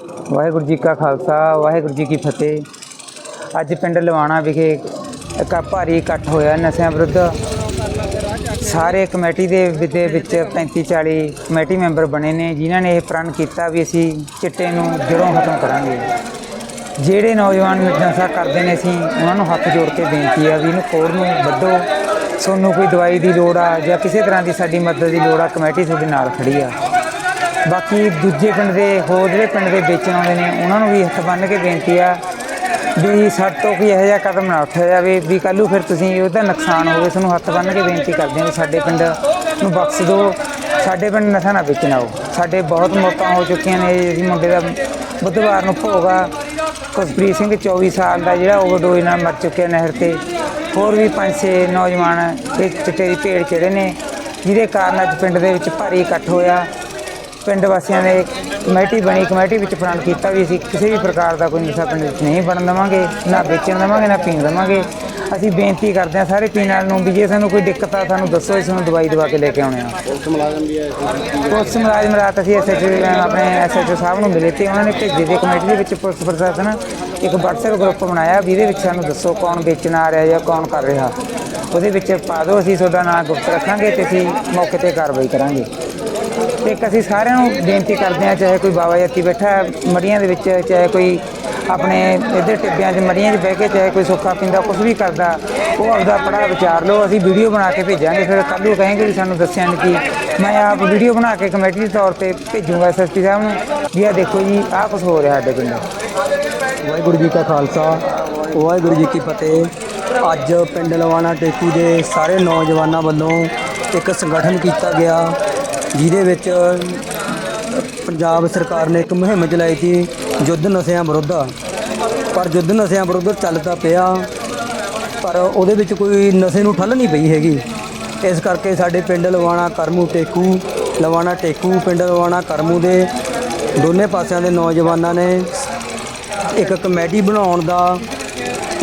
ਵਾਹਿਗੁਰੂ ਜੀ ਕਾ ਖਾਲਸਾ, ਵਾਹਿਗੁਰੂ ਜੀ ਕੀ ਫਤਿਹ। ਅੱਜ ਪਿੰਡ ਲਵਾਣਾ ਵਿਖੇ ਇੱਕ ਭਾਰੀ ਇਕੱਠ ਹੋਇਆ ਨਸ਼ਿਆਂ ਵਿਰੁੱਧ। ਸਾਰੇ ਕਮੇਟੀ ਦੇ ਵਿਦੇ ਵਿੱਚ 35 40 ਕਮੇਟੀ ਮੈਂਬਰ ਬਣੇ ਨੇ, ਜਿਨ੍ਹਾਂ ਨੇ ਇਹ ਪ੍ਰਣ ਕੀਤਾ ਵੀ ਅਸੀਂ ਚਿੱਟੇ ਨੂੰ ਜੜੋਂ ਖਤਮ ਕਰਾਂਗੇ। ਜਿਹੜੇ ਨੌਜਵਾਨ ਨਸ਼ਾ ਕਰਦੇ ਨੇ, ਅਸੀਂ ਉਹਨਾਂ ਨੂੰ ਹੱਥ ਜੋੜ ਕੇ ਬੇਨਤੀ ਆ ਵੀ ਇਹਨੂੰ ਕੋੜ ਨੂੰ ਵੱਢੋ। ਤੁਹਾਨੂੰ ਕੋਈ ਦਵਾਈ ਦੀ ਲੋੜ ਆ ਜਾਂ ਕਿਸੇ ਤਰ੍ਹਾਂ ਦੀ ਸਾਡੀ ਮਦਦ ਦੀ ਲੋੜ ਆ, ਕਮੇਟੀ ਤੁਹਾਡੇ ਨਾਲ ਖੜੀ ਆ। ਬਾਕੀ ਦੂਜੇ ਪਿੰਡ ਦੇ, ਹੋਰ ਜਿਹੜੇ ਪਿੰਡ ਦੇ ਵੇਚਣ ਆਉਂਦੇ ਨੇ, ਉਹਨਾਂ ਨੂੰ ਵੀ ਹੱਥ ਬੰਨ੍ਹ ਕੇ ਬੇਨਤੀ ਆ ਵੀ ਸਾਡੇ ਤੋਂ ਕੋਈ ਇਹੋ ਜਿਹਾ ਕਦਮ ਨਾ ਉਠਾਇਆ ਜਾਵੇ ਵੀ ਕੱਲ੍ਹ ਨੂੰ ਫਿਰ ਤੁਸੀਂ ਉਹਦਾ ਨੁਕਸਾਨ ਹੋਵੇ, ਤੁਹਾਨੂੰ ਹੱਥ ਬੰਨ੍ਹ ਕੇ ਬੇਨਤੀ ਕਰਦੇ ਹਾਂ ਵੀ ਸਾਡੇ ਪਿੰਡ ਨੂੰ ਬਖਸ਼ ਦਿਓ, ਸਾਡੇ ਪਿੰਡ ਨਸ਼ਾ ਨਾ ਵੇਚਣ ਆਓ। ਸਾਡੇ ਬਹੁਤ ਮੌਤਾਂ ਹੋ ਚੁੱਕੀਆਂ ਨੇ, ਇਸ ਮੁੰਡੇ ਦਾ ਬੁੱਧਵਾਰ ਨੂੰ ਭੋਗ ਆ। ਕੁਸਪ੍ਰੀਤ ਸਿੰਘ 24 ਸਾਲ ਦਾ ਜਿਹੜਾ ਓਵਰਡੋਜ਼ ਨਾਲ ਮਰ ਚੁੱਕਿਆ ਨਹਿਰ ਤੇ। ਹੋਰ ਵੀ ਪੰਜ ਛੇ ਨੌਜਵਾਨ ਇਹ ਚਿੱਟੇ ਦੀ ਭੇੜ ਚੜੇ ਨੇ, ਜਿਹਦੇ ਕਾਰਨ ਅੱਜ ਪਿੰਡ ਦੇ ਵਿੱਚ ਭਾਰੀ ਇਕੱਠ ਹੋਇਆ। ਪਿੰਡ ਵਾਸੀਆਂ ਨੇ ਕਮੇਟੀ ਬਣੀ ਕਮੇਟੀ ਵਿੱਚ ਪ੍ਰਣ ਕੀਤਾ ਵੀ ਅਸੀਂ ਕਿਸੇ ਵੀ ਪ੍ਰਕਾਰ ਦਾ ਕੋਈ ਨਸ਼ਾ ਪਿੰਡ ਵਿੱਚ ਨਹੀਂ ਬਣਨ ਦੇਵਾਂਗੇ ਨਾ ਵੇਚਣ ਦੇਵਾਂਗੇ ਨਾ ਪੀਣ ਦੇਵਾਂਗੇ। ਅਸੀਂ ਬੇਨਤੀ ਕਰਦੇ ਹਾਂ ਸਾਰੇ ਪੀਣ ਵਾਲਿਆਂ ਨੂੰ ਵੀ ਜੇ ਸਾਨੂੰ ਕੋਈ ਦਿੱਕਤ ਆ ਸਾਨੂੰ ਦੱਸੋ ਅਸੀਂ ਤੁਹਾਨੂੰ ਦਵਾਈ ਦਵਾ ਕੇ ਲੈ ਕੇ ਆਉਣੇ ਆ। ਪੁਲਿਸ ਮੁਲਾਜ਼ਮ ਵੀ ਹੈ ਪੁਲਿਸ ਮੁਲਾਜ਼ਮ ਰਾਤ ਅਸੀਂ ਐਸਐਚਓ ਆਪਣੇ ਐਸਐਚਓ ਸਾਹਿਬ ਨੂੰ ਮਿਲੇ ਤੇ ਉਹਨਾਂ ਨੇ ਭੇਜੇ ਦੇ ਕਮੇਟੀ ਦੇ ਵਿੱਚ ਪੁਲਿਸ ਪ੍ਰਸ਼ਾਸਨ। ਇੱਕ WhatsApp ਗਰੁੱਪ ਬਣਾਇਆ ਵੀ ਇਹਦੇ ਵਿੱਚ ਸਾਨੂੰ ਦੱਸੋ ਕੌਣ ਵੇਚਣ ਆ ਰਿਹਾ ਜਾਂ ਕੌਣ ਕਰ ਰਿਹਾ। ਉਹਦੇ ਵਿੱਚ ਪਾ ਦਿਓ ਅਸੀਂ ਤੁਹਾਡਾ ਨਾਮ ਗੁਪਤ ਰੱਖਾਂਗੇ ਤੇ ਅਸੀਂ ਮੌਕੇ ਤੇ ਕਾਰਵਾਈ ਕਰਾਂਗੇ। ਤੇ ਇੱਕ ਅਸੀਂ ਸਾਰਿਆਂ ਨੂੰ ਬੇਨਤੀ ਕਰਦੇ ਹਾਂ, ਚਾਹੇ ਕੋਈ ਬਾਬਾ ਜੱਤੀ ਬੈਠਾ ਹੈ ਮੜੀਆਂ ਦੇ ਵਿੱਚ, ਚਾਹੇ ਕੋਈ ਆਪਣੇ ਇੱਧਰ ਟਿੱਬਿਆਂ 'ਚ ਮੜੀਆਂ 'ਚ ਬਹਿ ਕੇ, ਚਾਹੇ ਕੋਈ ਸੁੱਖਾ ਪੀਂਦਾ ਕੁਝ ਵੀ ਕਰਦਾ, ਉਹ ਆਪਦਾ ਪੜਾ ਵਿਚਾਰ ਲਓ, ਅਸੀਂ ਵੀਡੀਓ ਬਣਾ ਕੇ ਭੇਜਾਂਗੇ, ਫਿਰ ਕੱਲ੍ਹ ਨੂੰ ਕहेंगे ਵੀ ਸਾਨੂੰ ਦੱਸਿਆ ਨਹੀਂ ਕਿ। ਮੈਂ ਆਪ ਵੀਡੀਓ ਬਣਾ ਕੇ ਕਮੇਟੀ ਦੇ ਤੌਰ ਤੇ ਭੇਜੂੰਗਾ ਐਸਐਸਪੀ ਸਾਹਿਬ ਨੂੰ, ਵੀ ਆਹ ਦੇਖੋ ਜੀ, ਆਹ ਕੁਝ ਹੋ ਰਿਹਾ ਸਾਡੇ ਪਿੰਡ। ਵਾਹਿਗੁਰੂ ਜੀ ਕਾ ਖਾਲਸਾ, ਵਾਹਿਗੁਰੂ ਜੀ ਕੀ ਫਤਿਹ। ਅੱਜ ਪਿੰਡ ਲਵਾਣਾ ਟੇਕੂ ਦੇ ਸਾਰੇ ਨੌਜਵਾਨਾਂ ਵੱਲੋਂ ਇੱਕ ਸੰਗਠਨ ਕੀਤਾ ਗਿਆ। ਜਿਹਦੇ ਵਿੱਚ ਪੰਜਾਬ ਸਰਕਾਰ ਨੇ ਇੱਕ ਮੁਹਿੰਮ ਚਲਾਈ ਸੀ, ਯੁੱਧ ਨਸ਼ਿਆਂ ਵਿਰੁੱਧ। ਪਰ ਯੁੱਧ ਨਸ਼ਿਆਂ ਵਿਰੁੱਧ ਚੱਲਦਾ ਪਿਆ, ਪਰ ਉਹਦੇ ਵਿੱਚ ਕੋਈ ਨਸ਼ੇ ਨੂੰ ਠੱਲ ਨਹੀਂ ਪਈ ਹੈਗੀ। ਇਸ ਕਰਕੇ ਸਾਡੇ ਪਿੰਡ ਲਵਾਣਾ, ਕਰਮੂ, ਟੇਕੂ, ਲਵਾਣਾ, ਟੇਕੂ ਪਿੰਡ ਲਵਾਣਾ, ਕਰਮੂ ਦੇ ਦੋਨੇ ਪਾਸਿਆਂ ਦੇ ਨੌਜਵਾਨਾਂ ਨੇ ਇੱਕ ਕਮੇਟੀ ਬਣਾਉਣ ਦਾ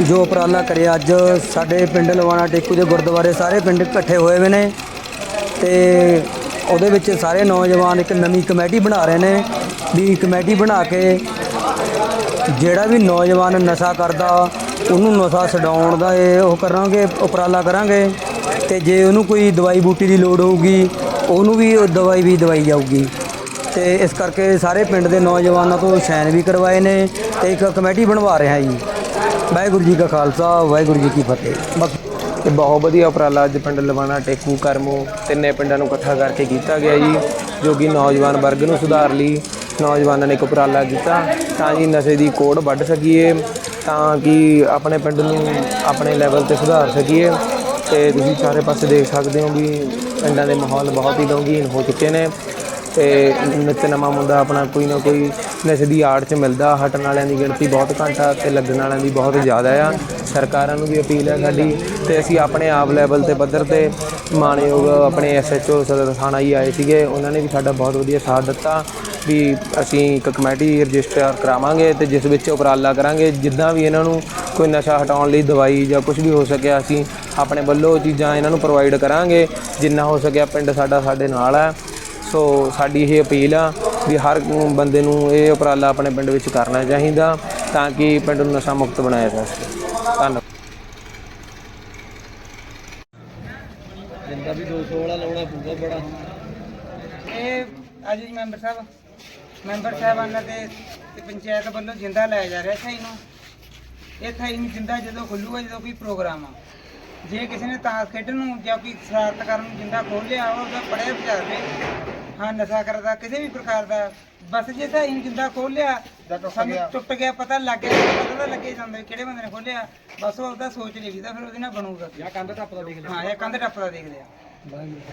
ਜੋ ਉਪਰਾਲਾ ਕਰਿਆ। ਅੱਜ ਸਾਡੇ ਪਿੰਡ ਲਵਾਣਾ, ਟੇਕੂ ਦੇ ਗੁਰਦੁਆਰੇ ਸਾਰੇ ਪਿੰਡ ਇਕੱਠੇ ਹੋਏ ਹੋਏ ਨੇ ਤੇ ਉਹਦੇ ਵਿੱਚ ਸਾਰੇ ਨੌਜਵਾਨ ਇੱਕ ਨਵੀਂ ਕਮੇਟੀ ਬਣਾ ਰਹੇ ਨੇ, ਵੀ ਕਮੇਟੀ ਬਣਾ ਕੇ ਜਿਹੜਾ ਵੀ ਨੌਜਵਾਨ ਨਸ਼ਾ ਕਰਦਾ, ਉਹਨੂੰ ਨਸ਼ਾ ਛਡਾਉਣ ਦਾ ਇਹ ਉਹ ਕਰਾਂਗੇ, ਉਪਰਾਲਾ ਕਰਾਂਗੇ ਤੇ ਜੇ ਉਹਨੂੰ ਕੋਈ ਦਵਾਈ ਬੂਟੀ ਦੀ ਲੋੜ ਹੋਊਗੀ, ਉਹਨੂੰ ਵੀ ਉਹ ਦਵਾਈ ਵੀ ਦਵਾਈ ਜਾਊਗੀ। ਤੇ ਇਸ ਕਰਕੇ ਸਾਰੇ ਪਿੰਡ ਦੇ ਨੌਜਵਾਨਾਂ ਤੋਂ ਸਾਈਨ ਵੀ ਕਰਵਾਏ ਨੇ ਤੇ ਇੱਕ ਕਮੇਟੀ ਬਣਵਾ ਰਿਹਾ ਜੀ। ਵਾਹਿਗੁਰੂ ਜੀ ਕਾ ਖਾਲਸਾ, ਵਾਹਿਗੁਰੂ ਜੀ ਕੀ ਫਤਿਹ। ਬਾਕੀ ਬਹੁਤ ਵਧੀਆ ਉਪਰਾਲਾ ਅੱਜ ਪਿੰਡ ਲਵਾਣਾ ਟੇਕੂ ਕਰਮੂ, ਤਿੰਨੇ ਪਿੰਡਾਂ ਨੂੰ ਇਕੱਠਾ ਕਰਕੇ ਕੀਤਾ ਗਿਆ ਜੀ, ਜੋ ਕਿ ਨੌਜਵਾਨ ਵਰਗ ਨੂੰ ਸੁਧਾਰ ਲਈ ਨੌਜਵਾਨਾਂ ਨੇ ਇੱਕ ਉਪਰਾਲਾ ਕੀਤਾ, ਤਾਂ ਜੀ ਨਸ਼ੇ ਦੀ ਕੋੜ ਵੱਢ ਸਕੀਏ, ਤਾਂ ਕਿ ਆਪਣੇ ਪਿੰਡ ਨੂੰ ਆਪਣੇ ਲੈਵਲ ਤੇ ਸੁਧਾਰ ਸਕੀਏ, ਤੇ ਤੁਸੀਂ ਸਾਰੇ ਪਾਸੇ ਦੇਖ ਸਕਦੇ ਹੋ ਵੀ ਪਿੰਡਾਂ ਦੇ ਮਾਹੌਲ ਬਹੁਤ ਹੀ ਗੰਭੀਰ ਹੋ ਚੁੱਕੇ ਨੇ। ਤੇ ਨਿੱਤ ਨਵਾਂ ਮੁੰਡਾ ਆਪਣਾ ਕੋਈ ਨਾ ਕੋਈ ਨਸ਼ੇ ਦੀ ਆੜ 'ਚ ਮਿਲਦਾ, ਹਟਣ ਵਾਲਿਆਂ ਦੀ ਗਿਣਤੀ ਬਹੁਤ ਘੱਟ ਆ ਤੇ ਲੱਗਣ ਵਾਲਿਆਂ ਦੀ ਬਹੁਤ ਜ਼ਿਆਦਾ ਆ। ਸਰਕਾਰਾਂ ਨੂੰ ਵੀ ਅਪੀਲ ਹੈ ਸਾਡੀ ਤੇ ਅਸੀਂ ਆਪਣੇ ਆਪ ਲੈਵਲ ਤੇ ਪੱਧਰ ਤੇ ਮਾਣਯੋਗ ਆਪਣੇ ਐਸਐਚਓ ਸਦਰ ਥਾਣਾ ਹੀ ਆਏ ਸੀਗੇ, ਉਹਨਾਂ ਨੇ ਵੀ ਸਾਡਾ ਬਹੁਤ ਵਧੀਆ ਸਾਥ ਦਿੱਤਾ ਵੀ ਅਸੀਂ ਇੱਕ ਕਮੇਟੀ ਰਜਿਸਟਰ ਕਰਾਵਾਂਗੇ ਤੇ ਜਿਸ ਵਿੱਚ ਉਪਰਾਲਾ ਕਰਾਂਗੇ, ਜਿੱਦਾਂ ਵੀ ਇਹਨਾਂ ਨੂੰ ਕੋਈ ਨਸ਼ਾ ਹਟਾਉਣ ਲਈ ਦਵਾਈ ਜਾਂ ਕੁਝ ਵੀ ਹੋ ਸਕਿਆ ਅਸੀਂ ਆਪਣੇ ਵੱਲੋਂ ਚੀਜ਼ਾਂ ਇਹਨਾਂ ਨੂੰ ਪ੍ਰੋਵਾਈਡ ਕਰਾਂਗੇ, ਜਿੰਨਾ ਹੋ ਸਕਿਆ ਪਿੰਡ ਸਾਡਾ ਸਾਡੇ ਨਾਲ ਹੈ ਸੋ ਸਾਡੀ ਇਹ ਅਪੀਲ ਆ ਵੀ ਹਰ ਬੰਦੇ ਨੂੰ ਇਹ ਉਪਰਾਲਾ ਆਪਣੇ ਪਿੰਡ ਵਿੱਚ ਕਰਨਾ ਚਾਹੀਦਾ ਤਾਂ ਕਿ ਪਿੰਡ ਨੂੰ ਨਸ਼ਾ ਮੁਕਤ ਬਣਾਇਆ ਜਾ ਸਕੇ। ਧੰਨਵਾਦ। ਜਿੰਦਾ ਵੀ 200 ਵਾਲਾ ਲਾਉਣਾ ਪਊਗਾ ਬੜਾ। ਇਹ ਅੱਜ ਜੀ ਮੈਂਬਰ ਸਾਹਿਬ ਮੈਂਬਰ ਸਾਹਿਬਾਨਾਂ ਦੇ ਤੇ ਪੰਚਾਇਤ ਵੱਲੋਂ ਜਿੰਦਾ ਲਾਇਆ ਜਾ ਰਿਹਾ ਥਾਈ ਨੂੰ। ਇਹ ਥਾਈ ਨੂੰ ਜਿੰਦਾ ਜਦੋਂ ਖੁੱਲੂਗਾ ਜਦੋਂ ਕੋਈ ਪ੍ਰੋਗਰਾਮ ਆ। ਜੇ ਕਿਸੇ ਨੇ ਤਾਸ਼ ਖੇਡਣ ਨੂੰ ਜਾਂ ਕੋਈ ਸ਼ਰਾਰਤ ਕਰਨ ਨੂੰ ਜਿੰਦਾ ਖੋਲ ਲਿਆ ਉਹਦਾ ਪੜਿਆ ਵਿਚਾਰਵੇ ਹਾਂ ਨਸ਼ਾ ਕਰਦਾ ਕਿਸੇ ਵੀ ਪ੍ਰਕਾਰ ਦਾ। ਬਸ ਜੇ ਥਾਈ ਨੂੰ ਜਿੰਦਾ ਖੋਲ ਲਿਆ ਸਾਨੂੰ ਟੁੱਟ ਗਿਆ ਪਤਾ ਲੱਗ ਗਿਆ ਪਤਾ ਤਾਂ ਲੱਗੇ ਜਾਂਦਾ ਵੀ ਕਿਹੜੇ ਬੰਦੇ ਨੇ ਖੋਲਿਆ ਬਸ ਉਹ ਉਹਦਾ ਸੋਚ ਲਈ ਵੀ ਤਾਂ ਫਿਰ ਉਹਦੇ ਨਾਲ ਬਣੂਗਾ। ਜਾਂ ਕੰਧ ਟੱਪ ਦਾ ਦੇਖ ਲਿਆ। ਹਾਂ ਜਾਂ ਕੰਧ ਟੱਪ ਦਾ ਦੇਖ ਲਿਆ।